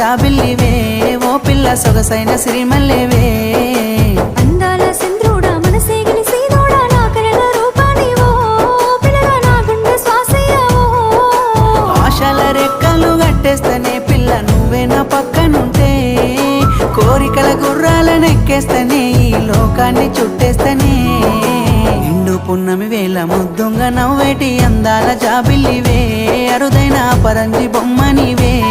సొగసైన ఓ అందాల సొగసైన మనసేగిని అందాల నా కలల రూపానివో ఆశల రెక్కలు కట్టేస్తనే పిల్ల నువ్వే నా పక్కనుంటే. కోరికల గుర్రాలను ఎక్కేస్తనే ఈ లోకాన్ని చుట్టేస్తనే. నిండు పున్నమి వేల ముద్దుంగ నవ్వేటి అందాల జాబిల్లివే అరుదైన పరంజి బొమ్మనివే.